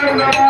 Thank you.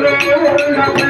la